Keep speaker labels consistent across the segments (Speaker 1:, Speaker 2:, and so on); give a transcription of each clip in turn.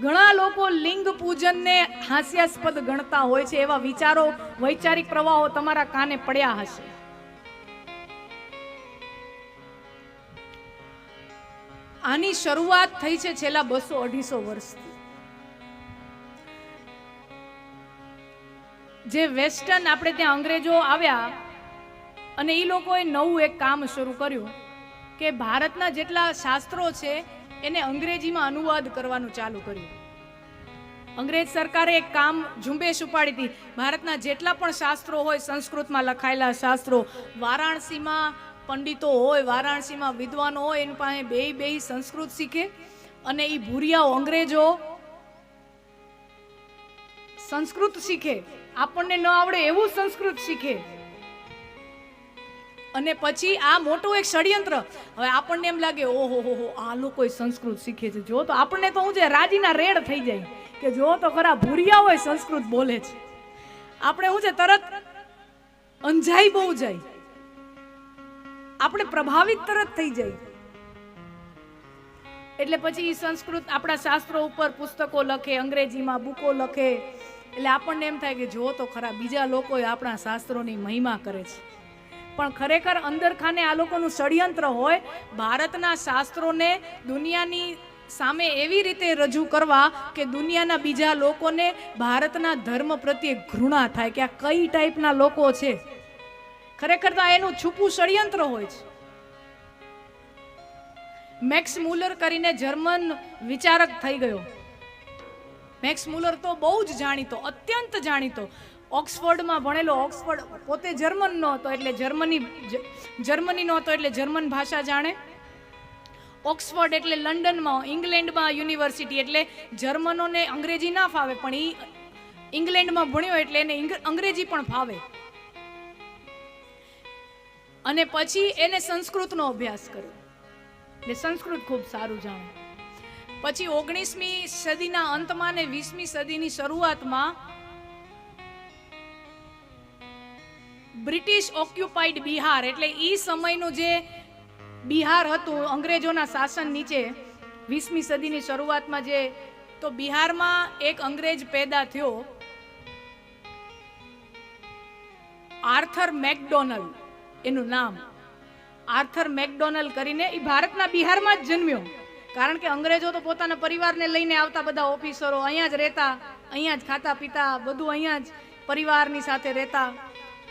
Speaker 1: ઘણા લોકો લિંગ પૂજનને હાસ્યાસ્પદ ગણતા હોય છે, એવા વિચારો, વૈચારિક પ્રવાહો તમારા કાને પડ્યા હશે? આની શરૂઆત થઈ છે છેલ્લા બસો અઢીસો વર્ષથી. જે વેસ્ટર્ન આપણે ત્યાં અંગ્રેજો આવ્યા અને એ લોકોએ નવું એક કામ શરૂ કર્યું કે ભારતના જેટલા શાસ્ત્રો છે એને અંગ્રેજીમાં અનુવાદ કરવાનું ચાલુ કર્યું. અંગ્રેજ સરકારે એક કામ ઝુંબેશ ઉપાડી હતી. ભારતના જેટલા પણ શાસ્ત્રો હોય, સંસ્કૃતમાં લખાયેલા શાસ્ત્રો, વારાણસીમાં પંડિતો હોય, વારાણસીમાં વિદ્વાનો હોય, એની પાસે બે બે સંસ્કૃત શીખે અને એ ભૂરિયાઓ અંગ્રેજો સંસ્કૃત શીખે. આપણને ન આવડે એવું સંસ્કૃત શીખે. અને પછી આ મોટું એક ષડયંત્ર. હવે આપણને એમ લાગે, ઓહો, હો હો, આ લોકો સંસ્કૃત શીખે છે. જો તો આપણને તો હું છે, રાજીના રેડ થઈ જાય. કે જો તો ખરા ભૂરિયા હોય સંસ્કૃત બોલે છે. આપણે હું છે, તરત અંજાઈ બહુ જાય. આપણે પ્રભાવિત તરત થઈ જાય. એટલે પછી એ સંસ્કૃત આપણા શાસ્ત્રો ઉપર પુસ્તકો લખે, અંગ્રેજીમાં બુકો લખે. એટલે આપણને એમ થાય કે જો તો ખરા બીજા લોકોએ આપણા શાસ્ત્રોની મહિમા કરે છે. પણ ખરેખર અંદર ખાને આ લોકોનું ષડયંત્ર હોય, ભારતના શાસ્ત્રોને દુનિયાની સામે એવી રીતે રજૂ કરવા કે દુનિયાના બીજા લોકોને ભારતના ધર્મ પ્રત્યે ઘૃણા થાય કે આ કઈ ટાઈપના લોકો છે? ખરેખર તો એનું છુપું ષડયંત્ર હોય છે. મેક્સ મુલર કરીને જર્મન વિચારક થઈ ગયો. મેક્સ મુલર તો બહુ જ જાણીતો, અત્યંત જાણીતો. ઓક્સફોર્ડમાં ભણેલો, ઓક્સફોર્ડ પોતે જર્મન નહોતો હતો એટલે જર્મની જ- જર્મનીનો હતો એટલે જર્મન ભાષા જાણે. ઓક્સફોર્ડ એટલે લંડનમાં, ઇંગ્લેન્ડમાં યુનિવર્સિટી એટલે જર્મનોને અંગ્રેજી ના ફાવે, પણ એ ઇંગ્લેન્ડમાં ભણ્યો એટલે એને અંગ્રેજી પણ ફાવે. અને પછી એને સંસ્કૃતનો અભ્યાસ કર્યો. એટલે સંસ્કૃત ખૂબ સારું જાણે. પછી ઓગણીસમી સદીના અંતમાં ને વીસમી સદીની શરૂઆતમાં બ્રિટિશ ઓક્યુપાઈડ બિહાર એટલે ઈ સમયનું જે બિહાર હતું, અંગ્રેજોના શાસન નીચે, વીસમી સદીની શરૂઆતમાં જે, તો બિહારમાં એક અંગ્રેજ પેદા થયો, આર્થર મેકડોનલ, એનું નામ. આર્થર મેકડોનલ કરીને એ ભારતના બિહારમાં જ જન્મ્યો. કારણ કે અંગ્રેજો તો પોતાના પરિવારને લઈને આવતા બધા ઓફિસરો અહીંયા જ રહેતા, અહીંયા જ ખાતા પીતા બધું અહીંયા જ પરિવારની સાથે રહેતા.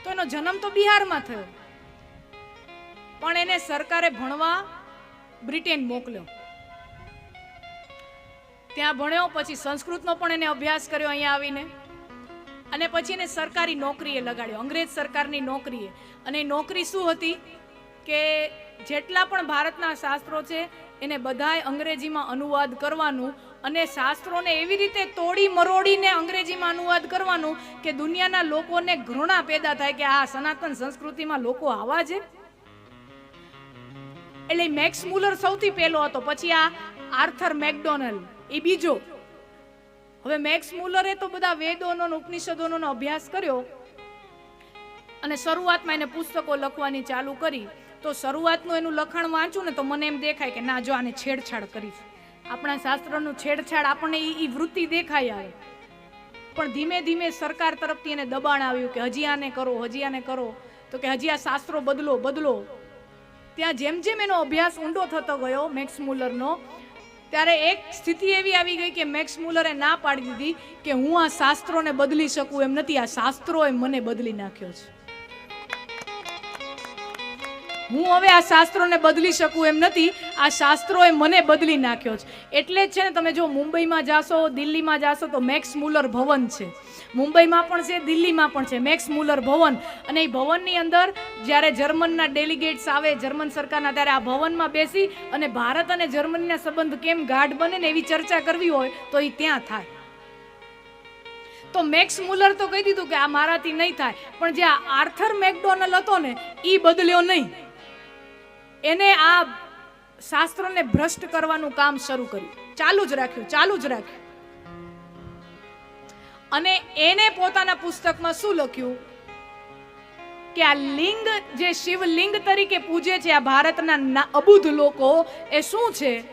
Speaker 1: તો એનો જન્મ તો બિહારમાં થયો. પણ એને સરકારે ભણવા બ્રિટેન મોકલ્યો. ત્યાં ભણ્યો, પછી સંસ્કૃતનો પણ એને અભ્યાસ કર્યો અહીંયા આવીને. અને પછી એને સરકારી નોકરીએ લગાડ્યો, અંગ્રેજ સરકારની નોકરીએ. અને નોકરી શું હતી કે જેટલા પણ ભારતના શાસ્ત્રો છે, એને બધાય અંગ્રેજીમાં અનુવાદ કરવાનું અને શાસ્ત્રોને એવી રીતે તોડી મરોડીને અંગ્રેજીમાં અનુવાદ કરવાનું કે દુનિયાના લોકોને ઘૃણા પેદા થાય કે આ સનાતન સંસ્કૃતિમાં લોકો આવા છે? એટલે મેક્સ મુલર સૌથી પહેલો હતો, પછી આ આર્થર મેકડોનલ, એ બીજો. હવે મેક્સ મુલરે તો બધા વેદોનો ઉપનિષદોનો અભ્યાસ કર્યો અને શરૂઆતમાં એને પુસ્તકો લખવાની ચાલુ કરી. તો શરૂઆતનું એનું લખાણ વાંચું ને તો મને એમ દેખાય કે ના, જો આને છેડછાડ કરી છે આપણા શાસ્ત્રનું છેડછાડ આપણને એ વૃત્તિ દેખાય આવે. પણ ધીમે ધીમે સરકાર તરફથી એને દબાણ આવ્યું કે હજી આને કરો, હજી આને કરો. તો કે હજી આ શાસ્ત્રો બદલો બદલો. ત્યાં જેમ જેમ એનો અભ્યાસ ઊંડો થતો ગયો મેક્સ મુલરનો, ત્યારે એક સ્થિતિ એવી આવી ગઈ કે મેક્સ મુલરે ના પાડી દીધી કે હું આ શાસ્ત્રોને બદલી શકું એમ નથી. આ શાસ્ત્રોએ મને બદલી નાખ્યો છે. હું હવે આ શાસ્ત્રોને બદલી શકું એમ નથી. આ શાસ્ત્રોએ મને બદલી નાખ્યો છે. એટલે જ છે ને તમે જો મુંબઈમાં જાશો, દિલ્હીમાં જાશો, તો મેક્સ મુલર ભવન છે. મુંબઈમાં પણ છે, દિલ્હીમાં પણ છે, મેક્સ મુલર ભવન. અને એ ભવનની અંદર જ્યારે જર્મનના ડેલિગેટ્સ આવે, જર્મન સરકારના, ત્યારે આ ભવનમાં બેસી અને ભારત અને જર્મનીના સંબંધ કેમ ગાઢ બને ને એવી ચર્ચા કરવી હોય, તો એ ત્યાં થાય. તો મેક્સ મુલર તો કહી દીધું કે આ મારાથી નહીં થાય. પણ જે આ આર્થર મેકડોનલ હતો ને એ બદલ્યો નહીં. એને આ શાસ્ત્રોને ભ્રષ્ટ કરવાનું કામ શરૂ કર્યું. ચાલુ જ રાખ્યું, ચાલુ જ રાખ્યું. અને એને પોતાના પુસ્તકમાં શું લખ્યું? કે આ લિંગ, જે શિવલિંગ તરીકે પૂજે છે, આ ભારતના અબુધ લોકો, એ શું છે?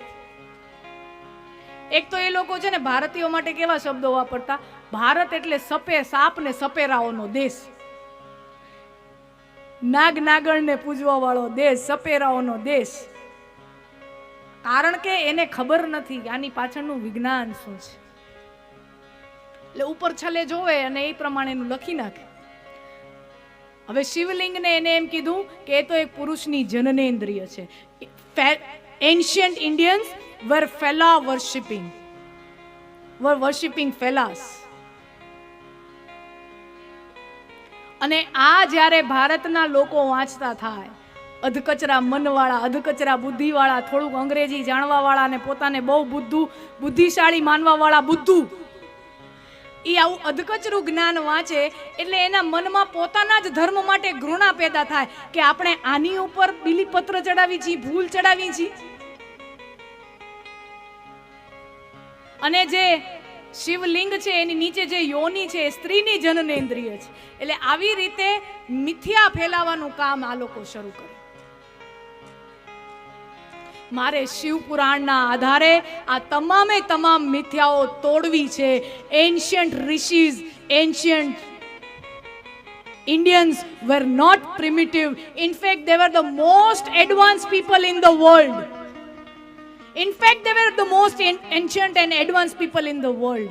Speaker 1: એક તો એ લોકો છે ને, ભારતીયો માટે કેવા શબ્દો વાપરતા? ભારત એટલે સપે સાપ ને સપેરાઓનો દેશ. નાગ નાગણને પૂજવા વાળો દેશ, સપેરાઓનો દેશ. કારણ કે એને ખબર નથી આની પાછળનું વિજ્ઞાન શું છે. એટલે ઉપર છલે જોવે અને એ પ્રમાણે એનું લખી નાખે. હવે શિવલિંગને એને એમ કીધું કે એ તો એક પુરુષની જનનેન્દ્રિય છે. એન્શિયન્ટ ઇન્ડિયન્સ વર ફેલા વર્શિપિંગ વર વર્શિપિંગ ફેલાસ અને આ જ્યારે ભારતના લોકો વાંચતા થાય, અધકચરા મનવાળા, અધકચરા બુદ્ધિવાળા, થોડુંક અંગ્રેજી જાણવાવાળા અને પોતાને બહુ બુદ્ધુ, બુદ્ધિશાળી માનવાવાળા બુદ્ધુ. એ આવું અધકચરું જ્ઞાન વાંચે એટલે એના મનમાં પોતાના જ ધર્મ માટે ઘૃણા પેદા થાય કે આપણે આની ઉપર બિલીપત્ર ચડાવી છીએ, ભૂલ ચડાવી છીએ. અને જે શિવલિંગ છે, એની નીચે જે યોની છે, એ સ્ત્રીની જનનેન્દ્રિય છે એટલે આવી રીતે મિથ્યા ફેલાવાનું કામ આ લોકો શરૂ કરે મારે શિવ પુરાણના આધારે આ તમામે તમામ મિથ્યાઓ તોડવી છે ancient rishis ancient Indians were not primitive. In were the most advanced people in the world. In fact, they were the most ancient and advanced people in the world.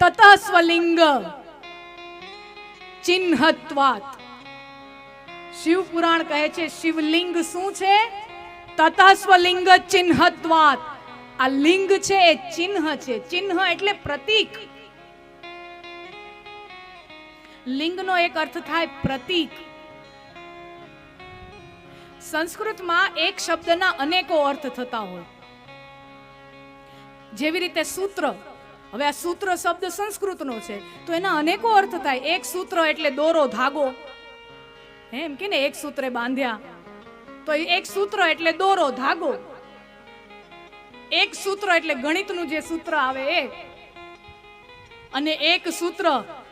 Speaker 1: તતસ્વલિંગ ચિહ્નત્વાત શિવ પુરાણ કહે છે શિવલિંગ શું છે તતસ્વલિંગ ચિહ્નત્વાત આ લિંગ છે એ ચિહ્ન છે ચિહ્ન એટલે પ્રતીક લિંગનો એક અર્થ થાય પ્રતીક સંસ્કૃતમાં એક શબ્દના અનેકો અર્થ થતા હોય. જેવી રીતે સૂત્ર, હવે આ સૂત્ર શબ્દ સંસ્કૃતનો છે, તો એના અનેકો અર્થ થાય. એક સૂત્ર એટલે દોરો, ધાગો. એમ કે ને, એક સૂત્રે બાંધ્યા. તો એક સૂત્ર એટલે દોરો, ધાગો. એક સૂત્ર એટલે ગણિતનું જે સૂત્ર આવે એ. અને એક સૂત્ર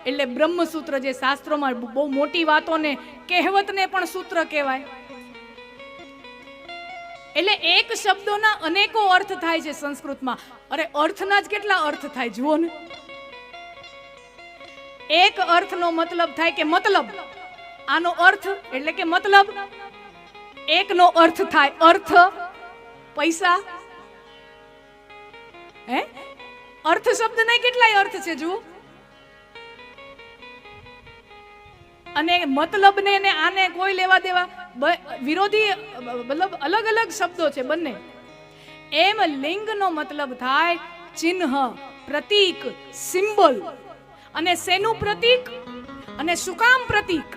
Speaker 1: એટલે બ્રહ્મ સૂત્ર જે શાસ્ત્રોમાં બહુ મોટી વાતોને કહેવતને પણ સૂત્ર કહેવાય. એટલે એક શબ્દોના અનેકો અર્થ થાય છે સંસ્કૃતમાં. અરે, અર્થના જ કેટલા અર્થ થાય, જુઓ ને. એક અર્થનો મતલબ થાય કે મતલબ. આનો અર્થ એટલે કે મતલબ. એકનો અર્થ થાય અર્થ. પૈસા. હે? અર્થ શબ્દ નહીં કેટલાય અર્થ છે, જુઓ. અને મતલબ ને આને કોઈ લેવા દેવા? વિરોધી, મતલબ અલગ અલગ શબ્દો છે બંને. એમ લિંગનો મતલબ થાય ચિહ્ન, પ્રતીક, સિમ્બલ. અને શેનું પ્રતીક? અને શું કામ પ્રતીક?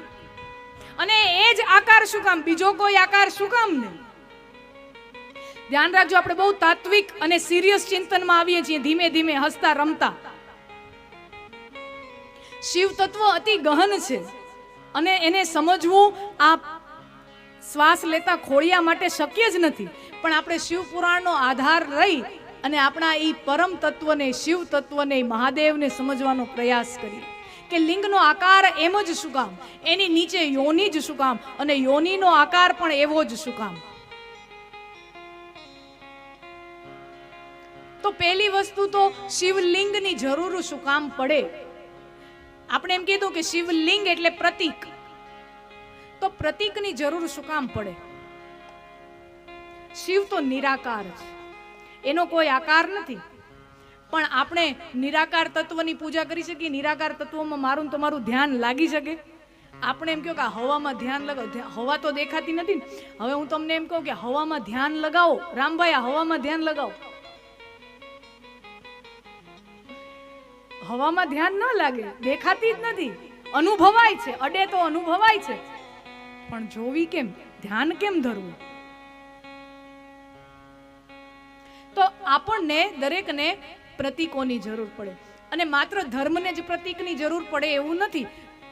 Speaker 1: અને એ જ આકાર શું કામ? બીજો કોઈ આકાર શું કામ નહીં ધ્યાન રાખજો, આપણે બહુ તાત્વિક અને સિરિયસ ચિંતનમાં આવીએ છીએ, ધીમે ધીમે હસતા, રમતા. શિવ તત્વ અતિ ગહન છે. અને એને સમજવું આ શ્વાસ લેતા ખોળિયા માટે શક્ય જ નથી. પણ આપણે શિવ પુરાણનો આધાર રહી અને આપણા એ પરમ તત્વને, શિવ તત્વને, મહાદેવને સમજવાનો પ્રયાસ કરીએ. કે લિંગનો આકાર એમ જ શું કામ? એની નીચે યોની જ શું કામ? અને યોનીનો આકાર પણ એવો જ શું કામ? તો પહેલી વસ્તુ તો શિવલિંગની જરૂર શું કામ પડે? આપણે એમ કીધું કે શિવલિંગ એટલે પ્રતીક. તો પ્રતીકની જરૂર શું કામ પડે? શિવ તો નિરાકાર છે એનો કોઈ આકાર નથી. પણ આપણે નિરાકાર તત્વની પૂજા કરી શકીએ, નિરાકાર તત્વોમાં મારું તમારું ધ્યાન લાગી શકે. આપણે એમ કહો કે હવામાં ધ્યાન લગાવો. હવા તો દેખાતી નથી ને. હવે હું તમને એમ કહું કે હવામાં ધ્યાન લગાવો. રામભાઈ, આ હવામાં ધ્યાન લગાવો. હવામાં ધ્યાન ન લાગે. દેખાતી જ નથી. અનુભવાય છે. અડે તો અનુભવાય છે. પણ જોવી કેમ? ધ્યાન કેમ ધરવું? તો આપણને દરેકને પ્રતીકોની જરૂર પડે. અને માત્ર ધર્મને જ પ્રતીકની જરૂર પડે એવું નથી.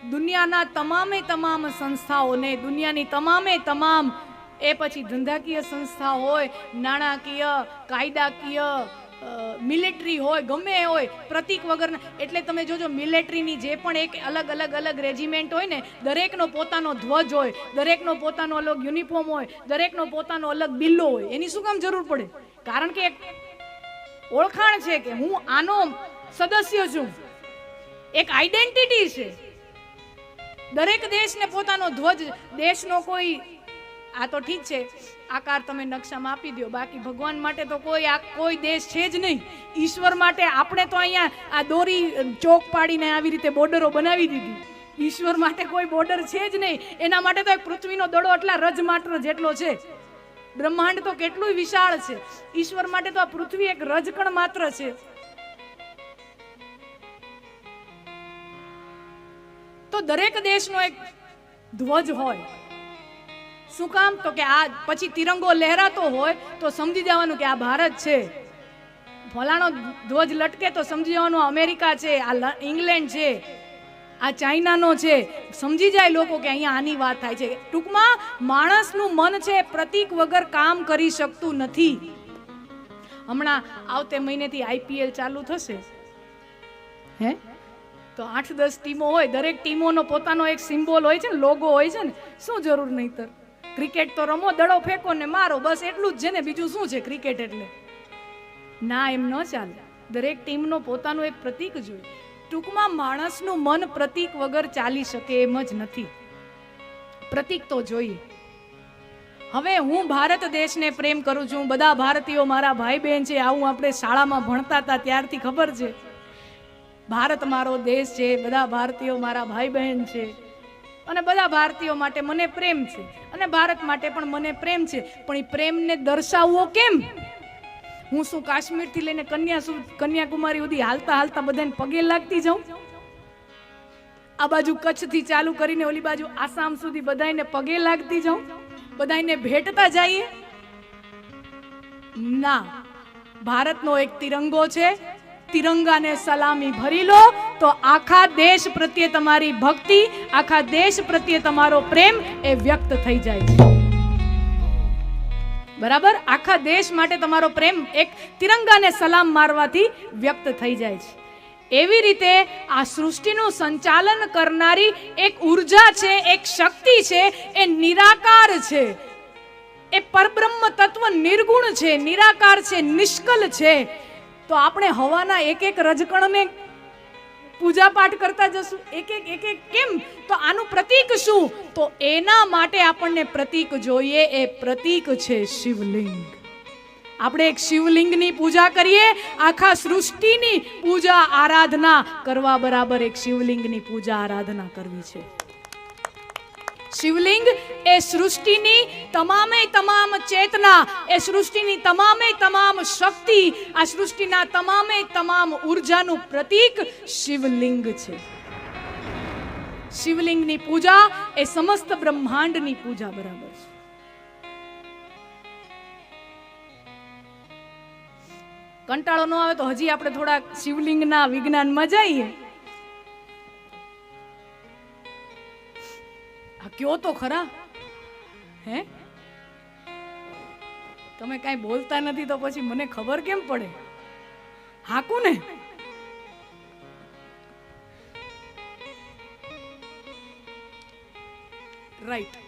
Speaker 1: દુનિયાના તમામે તમામ સંસ્થાઓને દુનિયાની તમામે તમામ, એ પછી ધંધાકીય સંસ્થા હોય, નાણાકીય, કાયદાકીય મિલિટરી હોય, ગમે હોય, પ્રતીક વગરના, એટલે તમે જોજો મિલિટરીની જે પણ એક અલગ અલગ અલગ રેજિમેન્ટ હોય ને, દરેકનો પોતાનો ધ્વજ હોય, દરેકનો પોતાનો અલગ યુનિફોર્મ હોય, દરેકનો પોતાનો અલગ બિલ્લો હોય, એની શું કામ જરૂર પડે? કારણ કે એક ઓળખાણ છે કે હું આનો સદસ્ય છું. એક આઈડેન્ટિટી છે. દરેક દેશને પોતાનો ધ્વજ, દેશનો કોઈ આ તો ઠીક છે. આકાર તમે નકશામાં આપી દો બાકી ભગવાન માટે તો કોઈ આ કોઈ દેશ છે જ નહીં. ઈશ્વર માટે આપણે તો અહીંયા આ દોરી ચોક પાડીને આવી રીતે બોર્ડરો બનાવી દીધી. ઈશ્વર માટે કોઈ બોર્ડર છે જ નહીં. એના માટે તો એક પૃથ્વીનો દડો એટલા રજ માત્ર જેટલો છે. બ્રહ્માંડ તો કેટલું વિશાળ છે. ઈશ્વર માટે તો આ પૃથ્વી એક રજકણ માત્ર છે. તો દરેક દેશનો એક ધ્વજ હોય. શું કામ? તો કે આ પછી તિરંગો લહેરાતો હોય તો સમજી જવાનું કે આ ભારત છે. ફલાણો ધ્વજ લટકે તો સમજી જવાનું અમેરિકા છે, આ ઇંગ્લેન્ડ છે, આ ચાઇનાનો છે. સમજી જાય લોકો કે અહીંયા આની વાત થાય છે. ટૂંકમાં માણસનું મન છે, પ્રતીક વગર કામ કરી શકતું નથી. હમણાં આવતે મહિનેથી આઈપીએલ ચાલુ થશે. હે? તો આઠ દસ ટીમો હોય, દરેક ટીમોનો પોતાનો એક સિમ્બોલ હોય છે ને લોગો હોય છે ને, શું જરૂર નહીતર? ક્રિકેટ તો રમો, દડો ફેંકો ને મારો, બસ એટલું જ છે ને. બીજું શું છે ક્રિકેટ એટલે? ના, એમ ન ચાલે. દરેક ટીમનો પોતાનું એક પ્રતીક જોઈએ ટૂંકમાં માણસનું મન પ્રતીક વગર ચાલી શકે એમ જ નથી. પ્રતીક તો જોઈએ. હવે હું ભારત દેશને પ્રેમ કરું છું, બધા ભારતીયો મારા ભાઈ બહેન છે, આવું આપણે શાળામાં ભણતા હતા ત્યારથી ખબર છે. ભારત મારો દેશ છે, બધા ભારતીયો મારા ભાઈ બહેન છે. અને બધા ભારતીયો માટે મને પ્રેમ છે. અને ભારત માટે પણ મને પ્રેમ છે. પણ એ પ્રેમને દર્શાવવો કેમ? હું શું કાશ્મીરથી લઈને કન્યા કન્યાકુમારી સુધી હાલતા હાલતા બધાને પગે લાગતી જાઉં? આ બાજુ કચ્છથી ચાલુ કરીને ઓલી બાજુ આસામ સુધી બધાને પગે લાગતી જાઉં? બધાને ભેટતા જઈએ? ના. ભારતનો એક તિરંગો છે. તિરંગાને સલામી ભરી લો, તો આખા દેશ પ્રત્યે તમારી ભક્તિ, આખા દેશ પ્રત્યે તમારો પ્રેમ એ વ્યક્ત થઈ જાય છે. બરાબર? આખા દેશ માટે તમારો પ્રેમ એક તિરંગાને સલામ મારવાથી વ્યક્ત થઈ જાય છે. એવી રીતે આ સૃષ્ટિનું સંચાલન કરનારી એક ઊર્જા છે, એક શક્તિ છે, એ નિરાકાર છે. એ પરબ્રહ્મ તત્વ નિર્ગુણ છે, નિરાકાર છે, નિષ્કલ છે. તો આપણે હવાના એક એક રજકણને પૂજા પાઠ કરતા જશું. એક એક એક એક કેમ? તો આનું પ્રતીક શું? તો એના માટે આપણને પ્રતીક જોઈએ. એ પ્રતીક છે શિવલિંગ. આપણે એક શિવલિંગની પૂજા કરીએ. આખા સૃષ્ટિની પૂજા, આરાધના કરવા બરાબર એક શિવલિંગની પૂજા, આરાધના કરવી છે. શિવલિંગ એ સૃષ્ટિની તમામે તમામ ચેતના, એ સૃષ્ટિની તમામે તમામ શક્તિ, આ સૃષ્ટિના તમામે તમામ ઉર્જાનું પ્રતીક શિવલિંગ છે. શિવલિંગની પૂજા એ સમસ્ત બ્રહ્માંડની પૂજા બરાબર છે. કંટાળો ન આવે તો હજી આપણે થોડા શિવલિંગના વિજ્ઞાનમાં જઈએ. કયો તો ખરા? હે? તમે કાંઈ બોલતા નથી તો પછી મને ખબર કેમ પડે? હાકું ને? રાઈટ